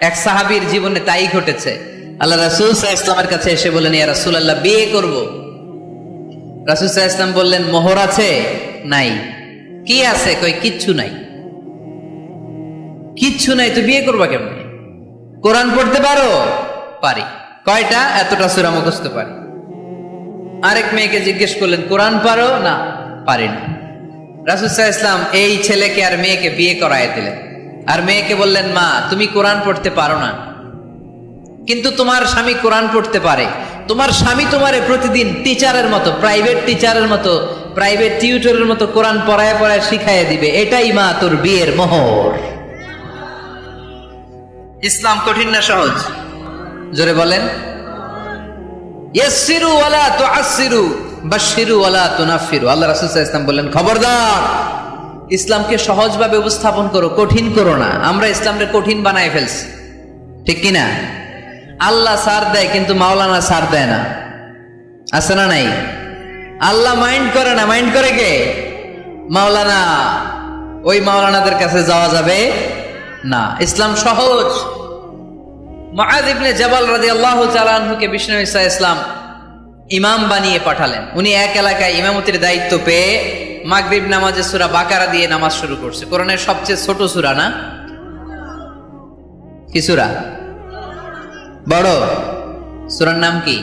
এক সাহাবীর জীবনে তাই ঘটেছে। আল্লাহ রাসুল সাহা ইসলামের কাছে এসে বলেন ইয়া রাসুল আল্লাহ বিয়ে করব। রাসুল সাহা ইসলাম বললেন, মোহর আছে? নাই। কি আছে? কই, কিচ্ছু নাই। কিচ্ছু নাই, তো বিয়ে করবা কেমনে? কোরআন পড়তে পারো? পারি। কয়টা? এতটা সুরা মুখস্থ পারি। আরেক মেয়েকে জিজ্ঞেস করলেন, কোরআন পারো? না, পারি না। রাসুল সাহা ইসলাম এই ছেলেকে আর মেয়েকে বিয়ে করায় দিলেন। আর মেয়েকে বললেন, মা, তুমি কোরআন পড়তে পারো না। কিন্তু তোমার স্বামী কোরআন পড়তে পারে। তোমার স্বামী তোমারে প্রতিদিন টিচারের মতো, প্রাইভেট টিচারের মতো, প্রাইভেট টিউটরের মতো কোরআন পড়ায় পড়ায় শিখাইয়ে দিবে। এটাই মা, তোর বিয়ের মোহর। ইসলাম কঠিন না সহজ? জোরে বলেন। ইয়াসসিরু ওয়ালা তুআসসিরু, বাশশিরু ওয়ালা তুনাফিরু আল্লাহ রাসূল সাল্লাল্লাহু আলাইহি ওয়াসাল্লাম বললেন, খবরদার ইসলামকে সহজভাবে উপস্থাপন করো, কঠিন করো না। আমরা ইসলামকে কঠিন বানায় ফেলছি। ঠিক কিনা? আল্লাহ সার দেয়, কিন্তু মাওলানা সার দেয় না। আছে না নাই? আল্লাহ মাইন্ড করে না। মাইন্ড করে কে? মাওলানা। ওই মাওলানাদের কাছে যাওয়া যাবে না। ইসলাম সহজ। ইবনে জাবাল রাদিয়াল্লাহু তাআলা আনহুকে বিষ্ণু ইসা ইসলাম ইমাম বানিয়ে পাঠালেন। উনি এক এলাকায় ইমামতির দায়িত্ব পেয়ে মাগরিব নামাজে সূরা বাকারা দিয়ে নামাজ শুরু করছে। কোরআনের সবচেয়ে ছোট সূরা না? কি সূরা? বড়। সূরার নাম কি?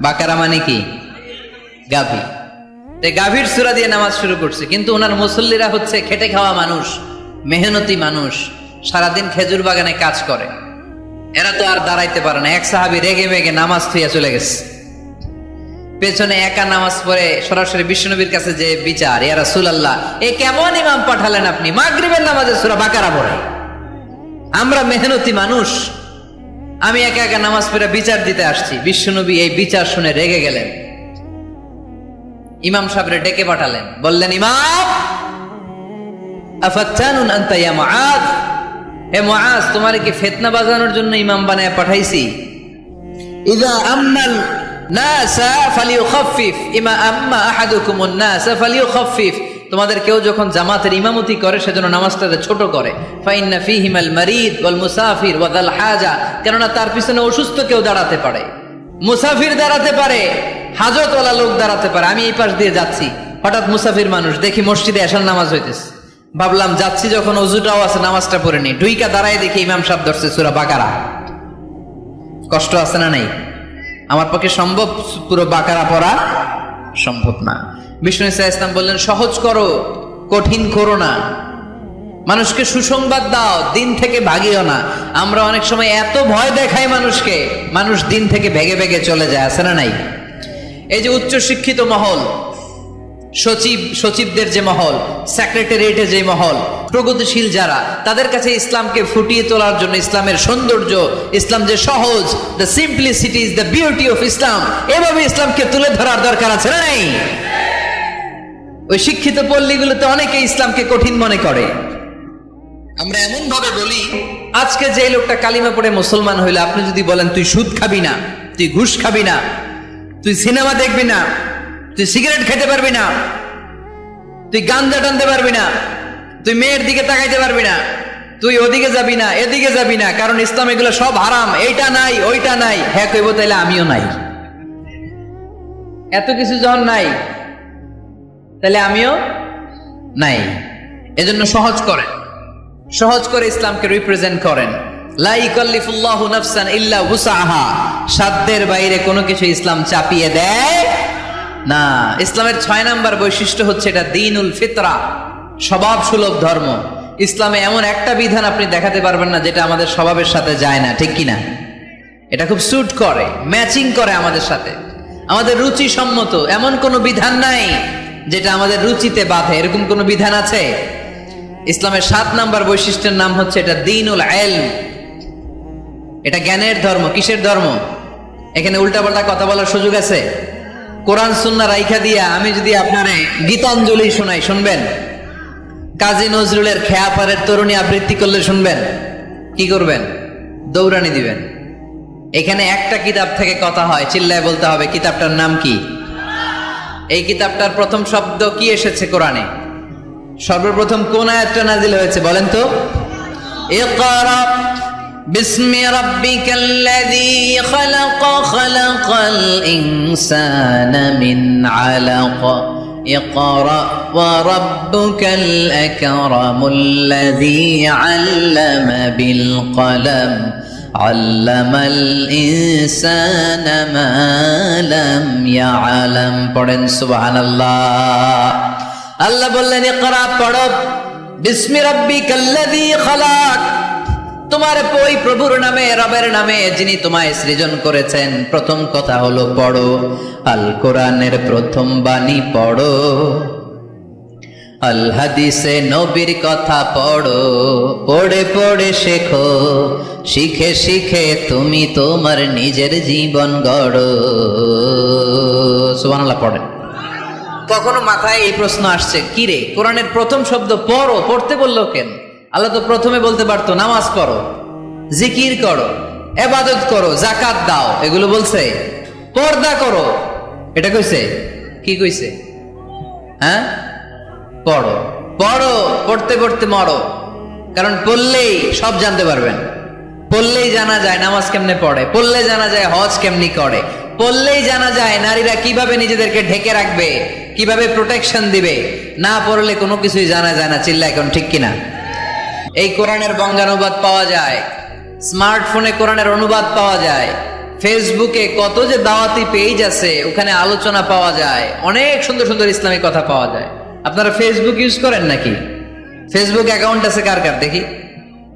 বাকারা মানে কি? গাভী। গাভীর সুরা দিয়ে নামাজ শুরু করছে। কিন্তু ওনার মুসল্লিরা হচ্ছে খেটে খাওয়া মানুষ, মেহনতি মানুষ, সারাদিন খেজুর বাগানে কাজ করে। এরা তো আর দাঁড়াইতে পারে না। এক সাহাবি রেগে মেগে নামাজ থুইয়া চলে গেছে। পেছনে একা নামাজ পড়ে সরাসরি বিষ্ণুনবীর কাছে যে বিচার, ইয়া রাসূলুল্লাহ, এ কেমন ইমাম পাঠালেন আপনি? মাগরিবের নামাজে সূরা বাকারা পড়ে। আমরা মেহনতি মানুষ। আমি একা একা নামাজ পড়ে বিচার দিতে আসছি। বিশ্বনবী এই বিচার শুনে রেগে গেলেন। ইমাম সাহেবরে ডেকে পাঠালেন। বললেন, ইমাম, আফাত্তানুন আনতা ইয়া মুআদ হে মুআজ, তোমারে কি ফিতনা বাজানোর জন্য ইমাম বানায় পাঠাইছি? ইদা আমনাল ফালিউখাফফিফ। ইমা আম্মা তোমাদের কেউ যখন জামাতের ইমামতি করে, সেজন্য নামাজটাকে ছোট করে। ওয়াল মুসাফির হাজা। কেননা তার পিছনে অসুস্থ কেউ দাঁড়াতে পারে। মুসাফির দাঁড়াতে পারে, হাজতওয়ালা লোক দাঁড়াতে পারে। আমি এই পাশ দিয়ে যাচ্ছি। হঠাৎ মুসাফির মানুষ, দেখি মসজিদে এসার নামাজ হইতেছে। ভাবলাম, যাচ্ছি যখন অজুটাও আছে, নামাজটা পড়ে নি ডুইকা দাঁড়ায় দেখি ইমাম সাহেব ধরছে সুরা বাকারা। কষ্ট আছে না নাই? আমার পক্ষে সম্ভব পুরো বাকারা পড়া সম্ভব না। বিষ্ণু ইসা ইসলাম বললেন, সহজ করো, কঠিন করো না। মানুষকে সুসংবাদ দাও, দিন থেকে ভাগিও না। আমরা অনেক সময় এত ভয় দেখাই মানুষকে, মানুষ দিন থেকে ভেগে ভেগে চলে যায়, আছে না নাই? এই যে উচ্চ শিক্ষিত মহল সচিব সচিবদের যে মহল সেক্রেটারিয়েটে যে মহল প্রগতিশীল যারা তাদের কাছে ইসলামকে ফুটিয়ে তোলার জন্য ইসলামের সৌন্দর্য ইসলাম যে সহজ the simplicity is the beauty of Islam এভাবে ইসলামকে তুলে ধরার দরকার আছে না নাই? ওই শিক্ষিত পল্লীগুলোতে অনেকে ইসলামকে কঠিন মনে করে। আমরা এমন ভাবে বলি আজকে যে লোকটা কালিমা পড়ে মুসলমান হইলে আপনি যদি বলেন তুই সুদ খাবি না তুই ঘুষ খাবি না তুই সিনেমা দেখবি না তুই সিগারেট খেতে পারবি না। তুই গাঞ্জা টানতে পারবি না। তুই মেয়ের দিকে তাকাইতে পারবি না। তুই ওদিকে যাবি না, এদিকে যাবি না, কারণ ইসলাম এগুলো সব হারাম। এইটা নাই, ওইটা নাই। হ্যাঁ কইব তাইলে আমিও নাই। এত কিছু যখন নাই তাহলে আমিও নাই। এজন্য সহজ করেন। সহজ করে ইসলামকে রিপ্রেজেন্ট করেন। লা ইকাল্লিফুল্লাহু নাফসান ইল্লা উসাহা সাধ্যের বাইরে কোনো কিছু ইসলাম চাপিয়ে দেয় না, ইসলামের ছয় নাম্বার বৈশিষ্ট্য হচ্ছে এটা দিনুল ফিতরা, স্বভাব সুলভ ধর্ম। ইসলামে এমন একটা বিধান আপনি দেখাতে পারবেন না যেটা আমাদের স্বভাবের সাথে যায় না, ঠিক কি না এটা খুব স্যুট করে ম্যাচিং করে আমাদের সাথে। আমাদের রুচি সম্মত, এমন কোনো বিধান নাই যেটা আমাদের রুচিতে বাধে। এরকম কোনো বিধান আছে? ইসলামের সাত নাম্বার বৈশিষ্ট্যের নাম হচ্ছে এটা দিনুল এলম। এটা জ্ঞানের ধর্ম, কিসের ধর্ম? এখানে উল্টাপাল্টা কথা বলার সুযোগ আছে? কোরআন সুন্না রাইখা দিয়া আমি যদি আপনারে গীতাঞ্জলি শোনাই, শুনবেন? কাজী নজরুলের খেয়াপারের তরুণী আবৃত্তি করলে শুনবেন? কি করবেন? দৌড়ানি দিবেন। এখানে একটা কিতাব থেকে কথা হয়, চিল্লায় বলতে হবে, কিতাবটার নাম কি? এই কিতাবটার প্রথম শব্দ কি এসেছে কোরআনে? সর্বপ্রথম কোন আয়াতটা নাজিল হয়েছে বলেন তো? ইকরা بسم ربك الذي خلق خلق الإنسان من علق اقرأ وربك الأكرم الذي علم بالقلم علم الإنسان ما لم يعلم পড়েন সুবহান আল্লাহ আল্লাহ বললেন ইকরা পড়ো বিসমি রাব্বিকাল্লাযী খালাক তোমার ওই প্রভুর নামে, রবের নামে যিনি তোমায় সৃজন করেছেন, প্রথম কথা হলো পড়ো। আল কোরআনের প্রথম বাণী পড়ো। আল হাদিসে নবীর কথা পড়ো। পড়ে পড়ে শেখো। শিখে শিখে তুমি তোমার নিজের জীবন গড়ো। সুবহানাল্লাহ পড়ে কখনো মাথায় এই প্রশ্ন আসছে কি রে কোরআনের প্রথম শব্দ পড়ো, পড়তে বলল কেন? আল্লাহ তো প্রথমে বলতে পারতো, নামাজ পড়ো, জিকির করো, এবাদত করো জাকাত দাও, এগুলো বলছে। পর্দা করো। এটা কইছে? কি কইছে? হ্যাঁ? পড়ো। পড়ো, পড়তে পড়তে মরো। কারণ পড়লেই সব জানতে পারবেন। পড়লেই জানা যায় নামাজ কেমনে পড়ে, পড়লে জানা যায় হজ কেমনি করে। পড়লেই জানা যায় নারীরা কীভাবে নিজেদেরকে ঢেকে রাখবে, কীভাবে প্রোটেকশন দিবে, না পড়লে কোনো কিছুই জানা যায় না চিল্লা এখন ঠিক কিনা? এই কোরআনের বঙ্গানুবাদ পাওয়া যায়। স্মার্টফোনে কোরআনের অনুবাদ পাওয়া যায়। ফেসবুকে কত যে দাওয়াতি পেজ আছে, ওখানে আলোচনা পাওয়া যায়। অনেক সুন্দর সুন্দর ইসলামিক কথা পাওয়া যায়। আপনারা ফেসবুক ইউজ করেন নাকি? ফেসবুক অ্যাকাউন্ট আছে কার কার দেখি?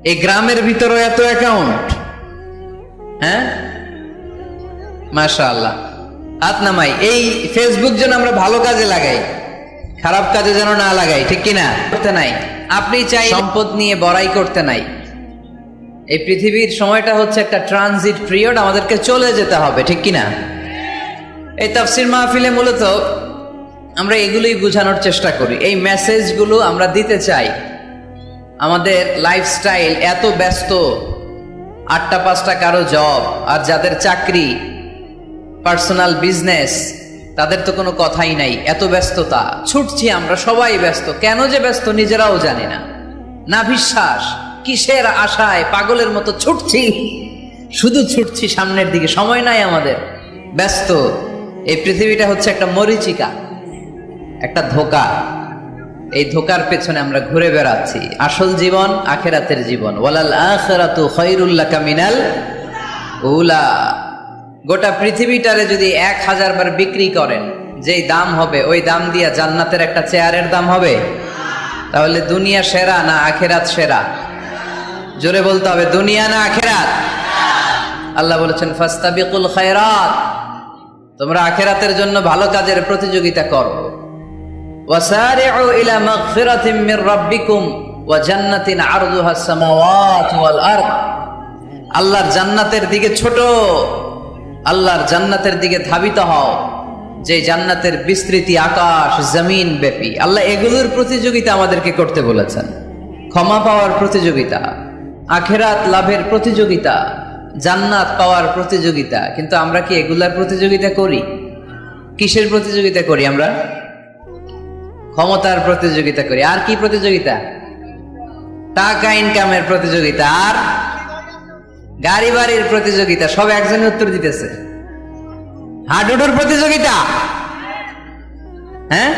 এই গ্রামের ভিতরে এত অ্যাকাউন্ট হ্যাঁ? মাশা আল্লাহ হাত নামাই। এই ফেসবুক যেন আমরা ভালো কাজে লাগাই, খারাপ কাজে যেন না লাগাই, ঠিক কিনা? করতে নাই। আপনি চাই সম্পদ নিয়ে বড়াই করতে নাই। এই পৃথিবীর সময়টা হচ্ছে একটা ট্রানজিট পিরিয়ড আমাদেরকে চলে যেতে হবে, ঠিক কিনা এই তাফসির মাহফিলে মূলত আমরা এগুলোই বোঝানোর চেষ্টা করি। এই মেসেজগুলো আমরা দিতে চাই। আমাদের লাইফস্টাইল এত ব্যস্ত, আটটা পাঁচটা কারও জব আর যাদের চাকরি পার্সোনাল বিজনেস তাদের তো কোনো কথাই নাই, এত ব্যস্ততা। ছুটছি আমরা, সবাই ব্যস্ত। কেন যে ব্যস্ত নিজেরাও জানি না। না বিশ্বাস, কিসের আশায় পাগলের মতো ছুটছি? শুধু ছুটছি সামনের দিকে, সময় নাই আমাদের। ব্যস্ত। এই পৃথিবীটা হচ্ছে একটা মরিচিকা, একটা ধোকা। এই ধোকার পেছনে আমরা ঘুরে বেড়াচ্ছি। আসল জীবন আখেরাতের জীবন। ওয়ালাল আখিরাতু খায়রুল্লাকা কামিনাল উলা। গোটা পৃথিবীটারে যদি এক হাজার বার বিক্রি করেন, যেই দাম হবে, ওই দাম দিয়া জান্নাতের একটা চেয়ারের দাম হবে? তাহলে দুনিয়া সেরা না আখেরাত সেরা? জোরে বলতে হবে, দুনিয়া না আখেরাত? আল্লাহ বলেছেন, ফাস্তাবিকুল খায়রাত। তোমরা আখেরাতের জন্য ভালো কাজের প্রতিযোগিতা করো। ওয়াসারিউ ইলা মাগফিরাতিম মির রাব্বিকুম ওয়া জান্নাতিন আরদুহা আস-সামাওয়াত ওয়াল আরদ। আল্লাহর জান্নাতের দিকে ছোট। আল্লাহর জান্নাতের দিকে ধাবিত হও। যে জান্নাতের বিস্তৃতি আকাশ, জমিন ব্যাপী। আল্লাহ এগুলোর প্রতিযোগিতা আমাদেরকে করতে বলেছেন। ক্ষমা পাওয়ার প্রতিযোগিতা, আখেরাত লাভের প্রতিযোগিতা, জান্নাত পাওয়ার প্রতিযোগিতা। কিন্তু আমরা কি এগুলার প্রতিযোগিতা করি? কিসের প্রতিযোগিতা করি আমরা? ক্ষমতার প্রতিযোগিতা করি। আর কি প্রতিযোগিতা? টাকা ইনকামের প্রতিযোগিতা। আর গাড়ি বাড়ির প্রতিযোগিতা, সব একজনের উত্তর দিতেছে। হাডুডুর প্রতিযোগিতা? হ্যাঁ?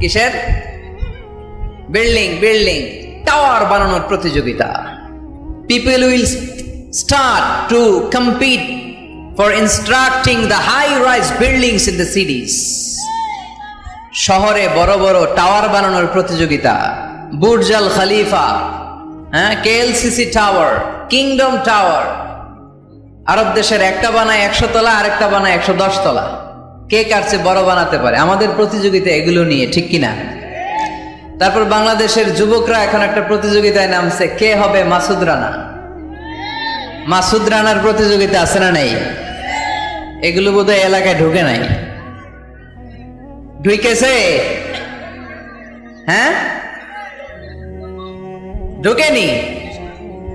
কিসের? বিল্ডিং বিল্ডিং, টাওয়ার বানানোর প্রতিযোগিতা। People will start to compete for instructing the high rise buildings in the cities শহরে বড় বড় টাওয়ার বানানোর প্রতিযোগিতা। বুর্জাল খালিফা হ্যাঁ কেএলসিসি টাওয়ার, কিংডম টাওয়ার। আরব দেশের একটা বানায় একশো তলা, আরেকটা বানায় একশো দশ তলা। কে কার বড় বানাতে পারে? আমাদের প্রতিযোগিতা এগুলো নিয়ে, ঠিক কিনা তারপর বাংলাদেশের যুবকরা এখন একটা প্রতিযোগিতায় নামছে, কে হবে মাসুদ রানা? মাসুদ রানার প্রতিযোগিতা আছে না নেই? এগুলো বোধহয় এলাকায় ঢুকে নাই। ঢুকেছে? হ্যাঁ? ঢুকেনি।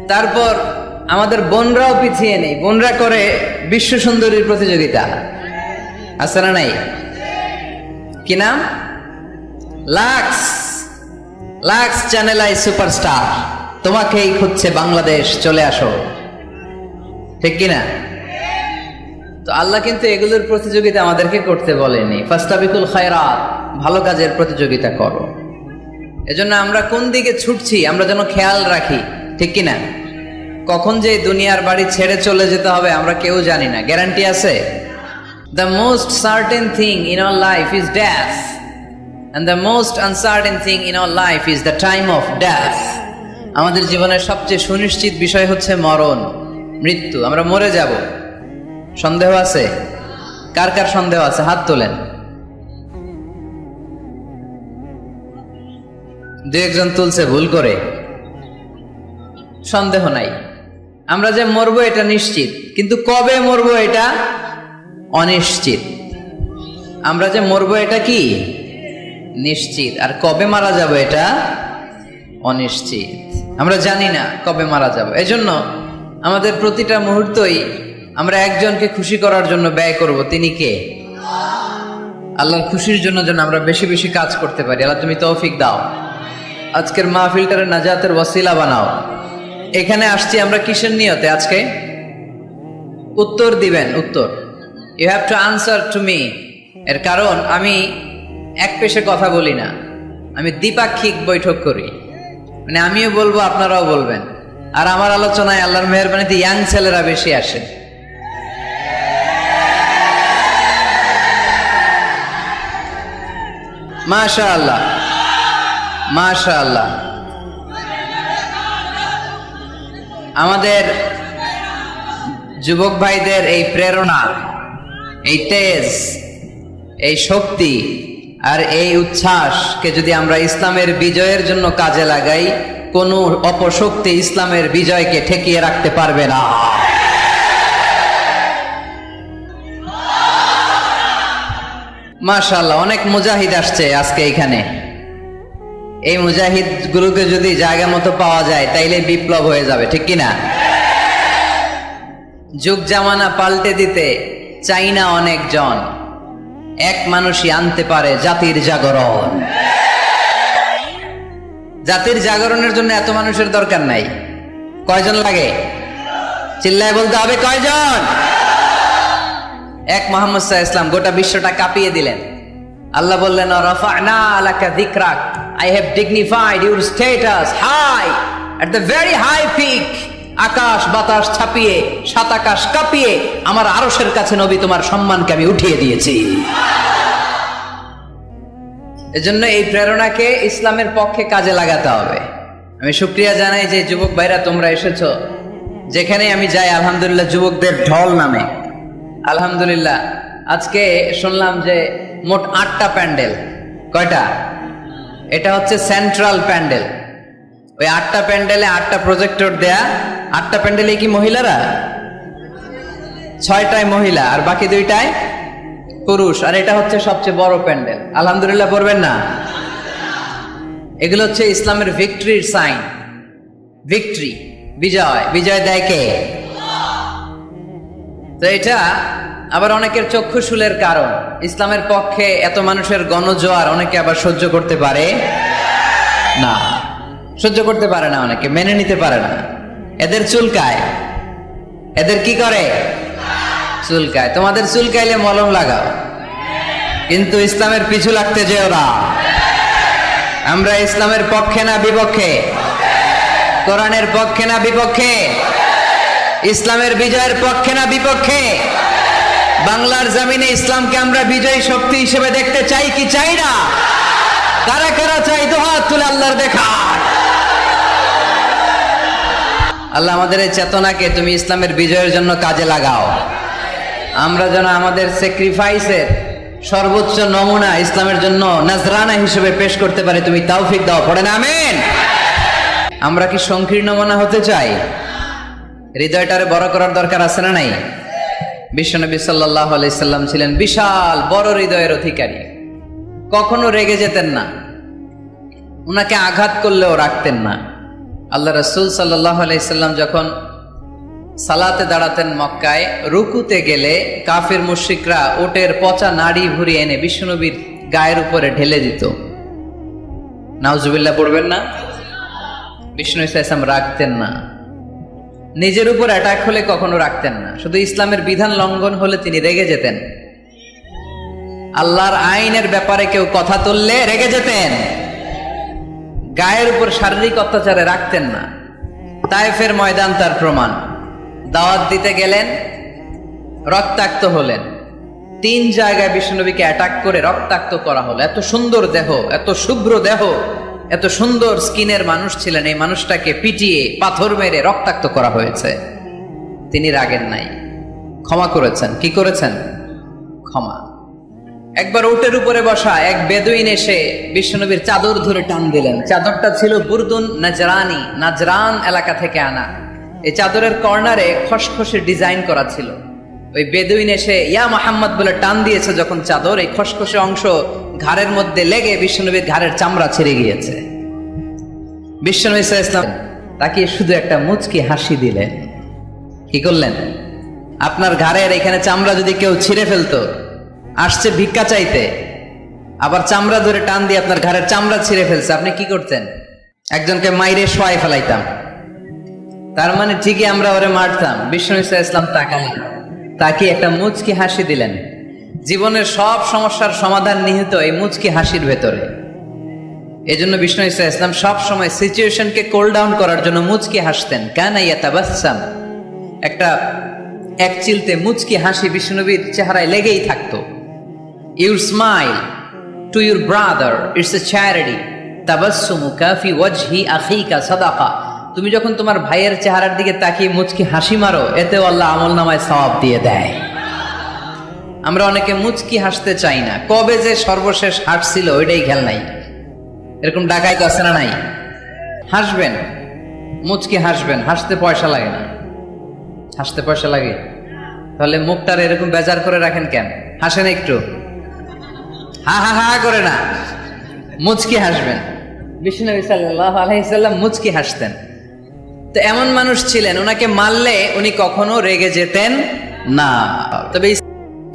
তারপর আমাদের বোনরাও পিছিয়ে নেই। বোনরা করে বিশ্ব সুন্দরীর প্রতিযোগিতা। আছে না নাই? কি নাম? Lux. Lux channel I superstar. তোমাকেই খুঁজছে বাংলাদেশ। চলে আসো। ঠিক কিনা? তো আল্লাহ কিন্তু এগুলোর প্রতিযোগিতা আমাদেরকে করতে বলেনি। ফাস্তাবিকুল খায়রাত, ভালো কাজের প্রতিযোগিতা করো। এজন্য আমরা কোন দিকে ছুটছি, আমরা যেন খেয়াল রাখি, ঠিক কিনা? কখন যে দুনিয়ার বাড়ি ছেড়ে চলে যেতে হবে আমরা কেউ জানি না। গ্যারান্টি আছে? The most certain thing in our life is death and the most uncertain thing in our life is the time of death আমাদের জীবনের সবচেয়ে সুনিশ্চিত বিষয় হচ্ছে মরণ, মৃত্যু, আমরা মরে যাব। সন্দেহ আছে? কার কার সন্দেহ আছে? হাত তোলেন। দু একজন তুলছে ভুল করে। সন্দেহ নাই। আমরা যে মরবো এটা নিশ্চিত, কিন্তু কবে মরবো এটা অনিশ্চিত। আমরা যে মরবো এটা কি? নিশ্চিত। আর কবে মারা যাব এটা অনিশ্চিত। আমরা জানি না কবে মারা যাব। এজন্য আমাদের প্রতিটা মুহূর্তই আমরা একজনকে খুশি করার জন্য ব্যয় করব। তিনি কে? আল্লাহর খুশির জন্য যেন আমরা বেশি বেশি কাজ করতে পারি। আল্লাহ তুমি তৌফিক দাও। আজকের মাহফিলটারে নাজাতের ওয়াসিলা বানাও। এখানে আসছি আমরা কিসের নিয়তে আজকে? উত্তর দিবেন, উত্তর। You have to answer to me এর কারণ, আমি এক পেশে কথা বলি না। আমি দ্বিপাক্ষিক বৈঠক করি। মানে আমিও বলব, আপনারাও বলবেন। আর আমার আলোচনায় আল্লাহর মেহরবানিতে ইয়াং ছেলেরা বেশি আসে। মাশা আল্লাহ মাশা আল্লাহ আমাদের যুবক ভাইদের এই প্রেরণা, এই তেজ, এই শক্তি আর এই উচ্ছ্বাসকে যদি আমরা ইসলামের বিজয়ের জন্য কাজে লাগাই, কোনো অপশক্তি ইসলামের বিজয়কে ঠেকিয়ে রাখতে পারবে না। মাশাল্লাহ অনেক মুজাহিদ আসছে আজকে এখানে। এই মুজাহিদ গুলোকে যদি জায়গা মতো পাওয়া যায়, তাইলে বিপ্লব হয়ে যাবে, ঠিক কিনা? যুগ জামানা পাল্টে দিতে চাই না অনেকজন। এক মানুষই আনতে পারে জাতির জাগরণ। জাতির জাগরণের জন্য এত মানুষের দরকার নাই। কয়জন লাগে? চিল্লায় বলতে হবে কয়জন? এক মোহাম্মদ সাহা ইসলাম গোটা বিশ্বটা কাঁপিয়ে দিলেন। আল্লাহ বললেন রাফা'না আলাকা যিকরাক। I have dignified your status high at the very high peak আকাশ বাতাস ছাপিয়ে, সাত আকাশ কাঁপিয়ে, আমার আরশের কাছে নবী তোমার সম্মানকে আমি উঠিয়ে দিয়েছি। এজন্য এই প্রেরণাকে ইসলামের পক্ষে কাজে লাগাতে হবে। আমি শুক্রিয়া জানাই যে যুবক ভাইরা তোমরা এসেছ। যেখানে আমি যাই, আলহামদুলিল্লাহ, যুবকদের ঢল নামে। আলহামদুলিল্লাহ, আজকে শুনলাম যে মোট আটটা প্যান্ডেল। কয়টা? এটা হচ্ছে সেন্ট্রাল প্যান্ডেল ওই আটটা প্যান্ডেলে আটটা প্রজেক্টর দেয়া। আটটা প্যান্ডেলে কি মহিলারা? ছয়টায় মহিলা, আর বাকি দুইটায় পুরুষ। আর এটা হচ্ছে সবচেয়ে বড় প্যান্ডেল। আলহামদুলিল্লাহ পড়বেন না? এগুলো হচ্ছে ইসলামের ভিক্টরির সাইন ভিক্টরি, বিজয়। বিজয় দেয় কে? তো এটা আবার অনেকের চক্ষুশুলের কারণ। ইসলামের পক্ষে এত মানুষের গণজোয়ার অনেকে আবার সহ্য করতে পারে না। সহ্য করতে পারে না অনেকে, মেনে নিতে পারে না। এদের চুলকায়। এদের কি করে? চুলকায়। তোমাদের চুলকাইলে মলম লাগাও। কিন্তু ইসলামের পিছু লাগতে যেও না। আমরা ইসলামের পক্ষে না বিপক্ষে? কোরআনের পক্ষে না বিপক্ষে? ইসলামের বিজয়ের পক্ষে না বিপক্ষে? বাংলার জমিনে ইসলামকে আমরা বিজয়ী শক্তি হিসেবে দেখতে চাই কি চাই না? কারা কারা চাই দোহাত তুলে আল্লাহর দেখা। আল্লাহ আমাদের এই চেতনাকে তুমি ইসলামের বিজয়ের জন্য কাজে লাগাও। আমরা যেন আমাদের স্যাক্রিফাইসের সর্বোচ্চ নমুনা ইসলামের জন্য নাজরানা হিসেবে পেশ করতে পারি, তুমি তাওফিক দাও, পড়ে না, আমেন। আমরা কি সংকীর্ণ মনা হতে চাই? হৃদয়টারে বড় করার দরকার আছে না নাই? বিশ্বনবী সাল্লাহ আলাইসাল্লাম ছিলেন বিশাল বড় হৃদয়ের অধিকারী। কখনো রেগে যেতেন না। ওনাকে আঘাত করলেও রাখতেন না। আল্লাহ রসুল সাল্লাহ আলাইসাল্লাম যখন সালাতে দাঁড়াতেন মক্কায়, রুকুতে গেলে কাফের মুশিকরা ওটের পচা নাড়ি ভুড়ি এনে বিশ্বনবীর গায়ের উপরে ঢেলে দিত। নাউজুবিল্লাহ পড়বেন না? বিষ্ণু ইসলাম রাখতেন না। নিজের উপর অ্যাটাক হলে কখনো রাখতেন না। শুধু ইসলামের বিধান লঙ্ঘন হলে তিনি রেগে যেতেন। আল্লাহর আইনের ব্যাপারে কেউ কথা তুললে রেগে যেতেন। গায়ের উপর শারীরিক অত্যাচারে রাখতেন না। তায়েফের ময়দান তার প্রমাণ। দাওয়াত দিতে গেলেন, রক্তাক্ত হলেন। তিন জায়গায় বিষ্ণুনবীকে অ্যাটাক করে রক্তাক্ত করা হলো। এত সুন্দর দেহ, এত শুভ্র দেহ। এত সুন্দর স্কিনের মানুষ ছিলেন, এই মানুষটাকে পিটিয়ে পাথর মেরে রক্তাক্ত করা হয়েছে। তিনি রাগেন নাই। ক্ষমা করেছেন। কি করেছেন? ক্ষমা। একবার উটের উপরে বসা এক বেদুইন এসে বিশ্বনবীর চাদর ধরে টান দিলেন। চাদরটা ছিল বুরদুন নাজরানি, নাজরান এলাকা থেকে আনা। এই চাদরের কর্নারে খসখসে ডিজাইন করা ছিল। ওই বেদুইন এসে, ইয়া মোহাম্মদ বলে টান দিয়েছে যখন চাদর। এই খসখসে অংশ ঘাড়ের মধ্যে লেগে বিশ্বনবীর ঘাড়ের চামড়া ছিঁড়ে গিয়েছে। বিশ্বনবী ইসলাম তাকে শুধু একটা মুচকি হাসি দিলেন। কি করলেন? আপনার ঘাড়ের এখানে চামড়া যদি কেউ ছিঁড়ে ফেলতো, আসছে ভিক্ষা চাইতে, আবার চামড়া ধরে টান দিয়ে আপনার ঘাড়ের চামড়া ছিঁড়ে ফেলছে, আপনি কি করতেন? একজনকে মাইরে শোয়াই ফেলাইতাম। তার মানে ঠিকই আমরা ওরে মারতাম। বিষ্ণু ইসা ইসলাম তাকাই তাকে একটা মুচকি হাসি দিলেন। জীবনের সব সমস্যার সমাধান নিহিত এই মুচকি হাসির ভেতরে। এই জন্য বিষ্ণু ইসা ইসলাম সব সময় সিচুয়েশনকে কোল ডাউন করার জন্য মুচকি হাসতেন। কানা ইয়াতাবাসাম একটা এক চিলতে মুচকি হাসি বিষ্ণুনবীর চেহারায় লেগেই থাকতো। Your smile to your brother, it's a charity. তাবাসসুমু কাফি ওয়াজহি আখিকা সাদাকা। তুমি যখন তোমার ভাইয়ের চেহারার দিকে তাকিয়ে মুচকি হাসি মারো, এতেও আল্লাহ আমল নামায় সওয়াব দিয়ে দেয়। আমরা অনেকে মুচকি হাসতে চাই না। কবে যে সর্বশেষ হাসছিল ওইটাই খেয়াল নাই। এরকম ডাকাই আছে না নাই? হাসবেন, মুচকি হাসবেন, হাসতে পয়সা লাগে না। হাসতে পয়সা লাগে। তাহলে মুখটার এরকম বেজার করে রাখেন কেন? হাসেন একটু। হা হা হা করে না। মুচকি হাসবেন। বিষ্ণু সাল্লাহ আলহিসাল্লাম মুচকি হাসতেন। তো এমন মানুষ ছিলেন, ওনাকে মারলে উনি কখনো রেগে যেতেন না। তবে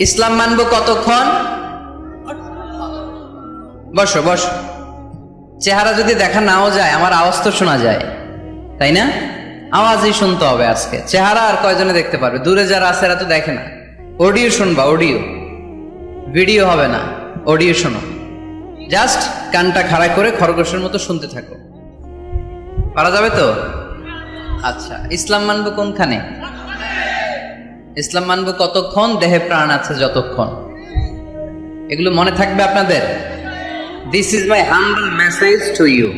ইসলাম মানবো কতক্ষণ? বসো বসো। চেহারা যদি দেখা নাও যায়, আমার আওয়াজ তো শোনা যায়, তাই না? আওয়াজই শুনতে হবে আজকে। চেহারা আর কয়জনে দেখতে পারবে? দূরে যারা আছে এরা তো দেখে না। অডিও শুনবা, অডিও। ভিডিও হবে না, অডিও শোনো। জাস্ট কানটা খাড়া করে খরগোশের মতো শুনতে থাকো। পারা যাবে তো? আচ্ছা ইসলাম মানবো কোনখানে? ইসলাম মানব কতক্ষণ? দেহে প্রাণ আছে যতক্ষণ। এগুলো মনে থাকবে আপনাদের? This is my humble message to you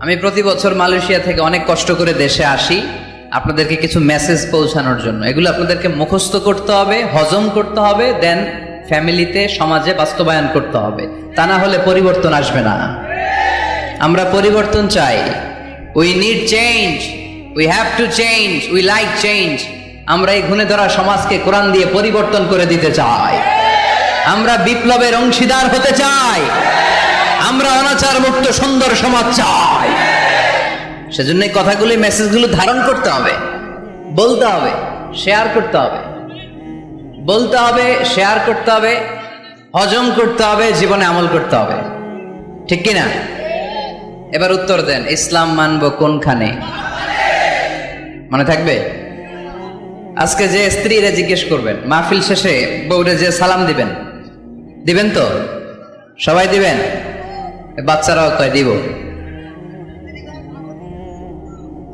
আমি প্রতি বছর মালয়েশিয়া থেকে অনেক কষ্ট করে দেশে আসি আপনাদেরকে কিছু মেসেজ পৌঁছানোর জন্য। এগুলো আপনাদেরকে মুখস্থ করতে হবে, হজম করতে হবে দেন ফ্যামিলিতে, সমাজে বাস্তবায়ন করতে হবে। তা না হলে পরিবর্তন আসবে না। আমরা পরিবর্তন চাই। We need change we have to change we like change আমরা এই ঘুণে ধরা সমাজকে কোরআন দিয়ে পরিবর্তন করে দিতে চাই। আমরা বিপ্লবের অংশীদার হতে চাই। আমরা অনাচার মুক্ত সুন্দর সমাজ চাই। সেজন্য কথাগুলি মেসেজগুলো ধারণ করতে হবে। বলতে হবে শেয়ার করতে হবে। বলতে হবে শেয়ার করতে হবে, হজম করতে হবে, জীবনে আমল করতে হবে। ঠিক কিনা? এবার উত্তর দেন, ইসলাম মানব কোনখানে? মনে থাকবে? আজকে যে স্ত্রীরা জিজ্ঞেস করবেন, মাহফিল শেষে বউরে যে সালাম দিবেন দিবেন তো? সবাই দিবেন? বাচ্চারাও কয়, দিব।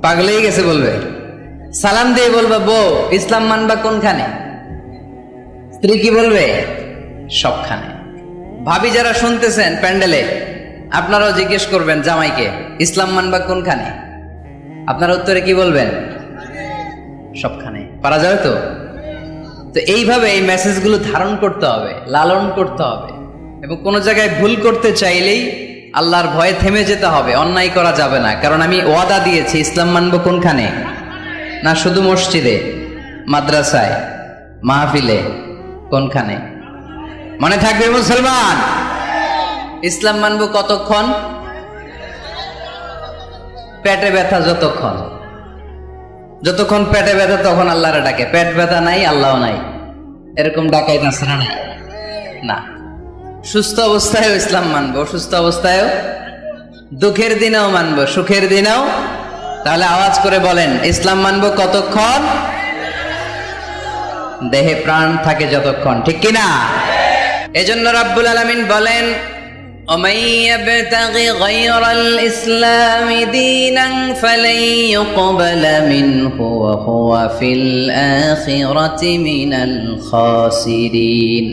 পাগলেই গেছে বলবে। সালাম দিয়ে বলবে, বউ, ইসলাম মানবা কোনখানে? স্ত্রী কি বলবে? সবখানে। ভাবি যারা শুনতেছেন প্যান্ডেলে, আপনারাও জিজ্ঞেস করবেন জামাইকে, ইসলাম মানবা কোনখানে? আপনারা উত্তরে কি বলবেন? সবখানে। পারা যাবে তো? তো এইভাবে এই মেসেজগুলো ধারণ করতে হবে, লালন করতে হবে। এবং কোনো জায়গায় ভুল করতে চাইলেই আল্লাহর ভয়ে থেমে যেতে হবে, অন্যায় করা যাবে না। কারণ আমি ওয়াদা দিয়েছি, ইসলাম মানব কোনখানে? না শুধু মসজিদে, মাদ্রাসায়, মাহফিলে, কোনখানে? মনে থাকবে মুসলমান? ইসলাম মানব কতক্ষণ? পেটে ব্যথা যতক্ষণ? যতক্ষণ পেটে ব্যথা তখন আল্লাহরে ডাকে। পেট ব্যথা নাই আল্লাহ নাই। এরকম ডাকাই নাসরা নাই। না। সুস্থ অবস্থায়ও ইসলাম মানবো সুস্থ অবস্থায়ও দুঃখের দিনেও মানবো, সুখের দিনেও। তাহলে আওয়াজ করে বলেন, ইসলাম মানবো কতক্ষণ? দেহে প্রাণ থাকে যতক্ষণ, ঠিক কিনা? এজন্য রাব্বুল আলামিন বলেন ومن يبتغ غير الإسلام دينا فلن يقبل منه وهو في الآخرة من الخاسرين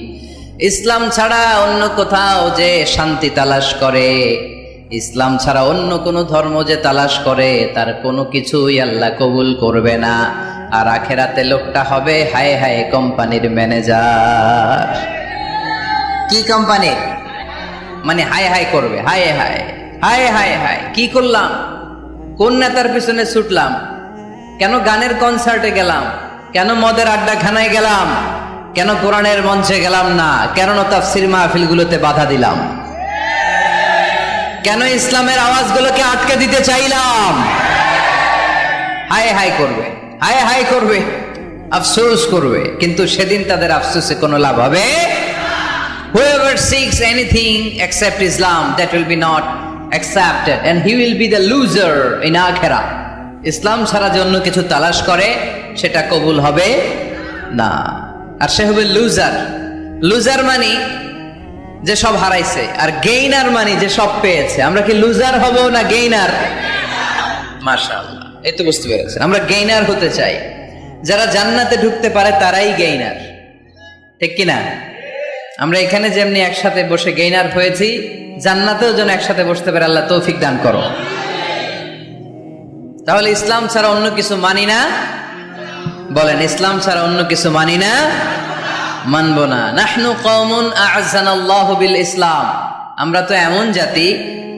ইসলাম ছাড়া অন্য কোথাও যে শান্তি তালাশ করে ইসলাম ছাড়া অন্য কোনো ধর্ম যে তালাশ করে তার কোনো কিছুই আল্লাহ কবুল করবে না আর আখেরাতে লোকটা হবে হায় হায় কোম্পানির ম্যানেজার কি কোম্পানি মানে হায় হায় করবে, হায় হায় হায় হায় হায়। কি করলাম? কোন নেতার পিছনে ছুটলাম? কেন গানের কনসার্টে গেলাম? কেন মদের আড্ডাখানায় গেলাম? কেন কোরআনের মঞ্চে গেলাম না? কেন তাফসির মাহফিলগুলোতে বাধা দিলাম? কেন ইসলামের আওয়াজগুলোকে আটকে দিতে চাইলাম? হায় হায় করবে, হায় হায় করবে, আফসোস করবে, কিন্তু সেদিন তাদের আফসোসে কোনো লাভ হবে Whoever seeks anything except Islam, that will be not accepted, and he will be the loser in akhirah. ইসলাম ছাড়া যে অন্য কিছু তালাশ করে সেটা কবুল হবে না। আর সে হবে লুজার লুজার মানে যে সব হারাইছে আর গেইনার মানে যে সব পেয়েছে। আমরা কি লুজার হব না গেইনার এই তো বুঝতে পেরেছেন। আমরা গেইনার হতে চাই। যারা জান্নাতে ঢুকতে পারে তারাই গেইনার ঠিক কি না আমরা এখানে যেমনি একসাথে বসে গেইনার হয়েছি, জান্নাতেও যেন একসাথে বসতে পারে, আল্লাহ তৌফিক দান করো। তাহলে ইসলাম ছাড়া অন্য কিছু মানি না? বলেন, ইসলাম ছাড়া অন্য কিছু মানি না? মানব না। নাহনু আ'আজ্জানাল্লাহু বিল ইসলাম। আমরা তো এমন জাতি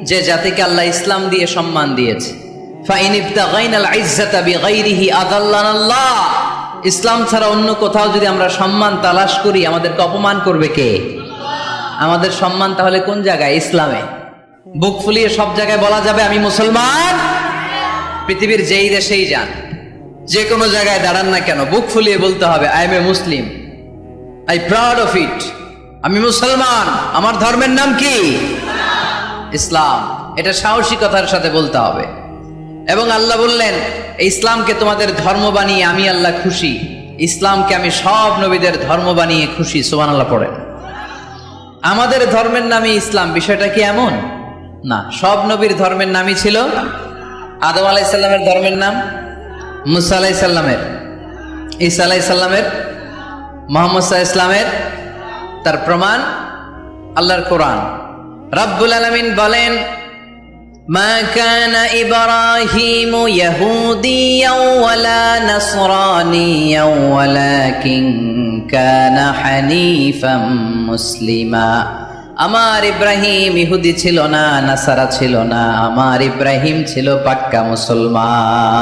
যে জাতিকে আল্লাহ ইসলাম দিয়ে সম্মান দিয়েছে। ফাইন ইবতাগাইনাল ইজ্জাতা বিগাইরিহি ইসলাম ছাড়া অন্য কোথাও যদি আমরা সম্মান তালাশ করি, আমাদেরকে অপমান করবে কে? আমাদের সম্মান তাহলে কোন জায়গায়? ইসলামে। বুক ফুলিয়ে সব জায়গায় বলা যাবে, আমি মুসলমান? পৃথিবীর যেই দেশেই যান যে কোনো জায়গায় দাঁড়ান না কেন, বুক ফুলিয়ে বলতে হবে I am a Muslim I proud of it আমি মুসলমান, আমার ধর্মের নাম কি? ইসলাম, এটা সাহসিকতার সাথে বলতে হবে। এবং আল্লাহ বললেন, ইসলামকে তোমাদের ধর্ম বানিয়ে আমি আল্লাহ খুশি। ইসলামকে আমি সব নবীদের ধর্ম বানিয়ে খুশি। সোমান আল্লাহ পড়েন। আমাদের ধর্মের নামই ইসলাম, বিষয়টা কি এমন? না, সব নবীর ধর্মের নামই ছিল আদম আলাইসাল্লামের ধর্মের নাম, মুসা আলাইসাল্লামের ঈসা আলাইসাল্লামের মোহাম্মদ সাহা ইসলামের তার প্রমাণ আল্লাহর কোরআন। রাব্বুল আলমিন বলেন ما كان إبراهيم يهوديا ولا نصرانيا ولكن كان حنيفا مسلما আমার ইব্রাহিম ইহুদি ছিল না নাসারা ছিল না আমার ইব্রাহিম ছিল পাক্কা মুসলমান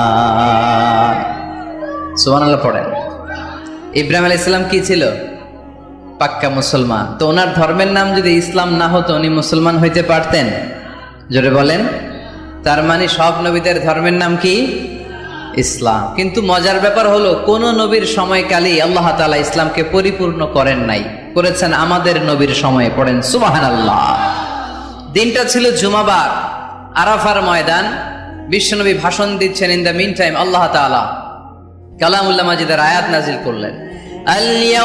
সুবহানাল্লাহ পড়েন ইব্রাহিম আলাইহিস সালাম কি ছিল পাক্কা মুসলমান তো ওনার ধর্মের নাম যদি ইসলাম না হতো উনি মুসলমান হইতে পারতেন জোরে বলেন। তার মানে সব নবীদের ধর্মের নাম কি? ইসলাম। কিন্তু মজার ব্যাপার হলো, কোন নবীর সময়কালেই আল্লাহ তালা ইসলামকে পরিপূর্ণ করেন নাই। করেছেন আমাদের নবীর সময়ে, পড়েন সুবাহান আল্লাহ দিনটা ছিল জুমাবার আরাফার ময়দান। বিশ্বনবী ভাষণ দিচ্ছেন ইন দ্য মিন টাইম আল্লাহ তালা কালামুল্লা মাজিদের আয়াত নাজিল করলেন। আলিয়া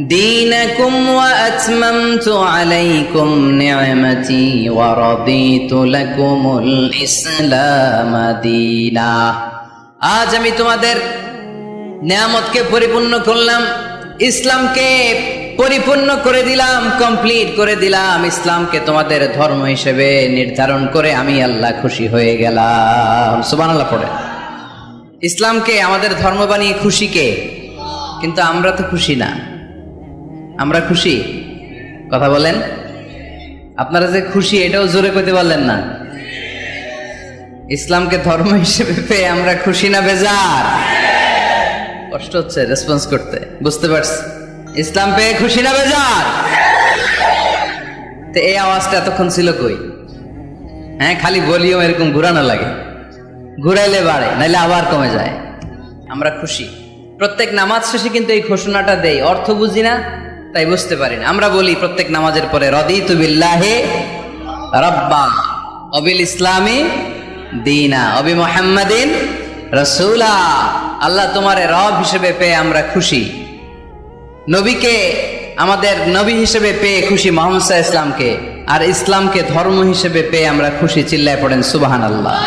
دينكم وأتممت عليكم نعمتي ورضيت لكم الإسلام دينا আজ আমি তোমাদের নিয়ামতকে পরিপূর্ণ করলাম ইসলামকে পরিপূর্ণ করে দিলাম কমপ্লিট করে দিলাম ইসলামকে তোমাদের ধর্ম হিসেবে নির্ধারণ করে আমি আল্লাহ খুশি হয়ে গেলাম সুবহানাল্লাহ পড়ে ইসলামকে আমাদের ধর্ম বানিয়ে খুশি কে কিন্তু আমরা তো খুশি না আমরা খুশি? কথা বলেন। আপনারা যে খুশি, এটাও জোরে করতে পারলেন না। ইসলামকে ধর্ম হিসেবে পেয়ে আমরা খুশি না বেজার? কষ্ট হচ্ছে রেসপন্স করতে। বুঝতে পারছি। ইসলাম পেয়ে খুশি না বেজার? তো এই আওয়াজটা এতক্ষণ ছিল কই? হ্যাঁ খালি ভলিউম এরকম ঘুরানো লাগে। ঘুরাইলে বাড়ে, নাইলে আবার কমে যায়। আমরা খুশি। প্রত্যেক নামাজ শেষে কিন্তু এই ঘোষণাটা দেই। অর্থ বুঝি না তাই বুঝতে পারি না। আমরা বলি প্রত্যেক নামাজের পরে রদি তু বিল্লাহে রব্বা, অবিল ইসলামী দিনা, অবি মোহাম্মদিন রসুলা। আল্লাহ তোমারে রব হিসেবে পেয়ে আমরা খুশি। নবীকে, আমাদের নবী হিসেবে পেয়ে খুশি মোহাম্মদ ইসলামকে আর ইসলামকে ধর্ম হিসেবে পেয়ে আমরা খুশি, চিল্লায় পড়েন সুবাহান আল্লাহ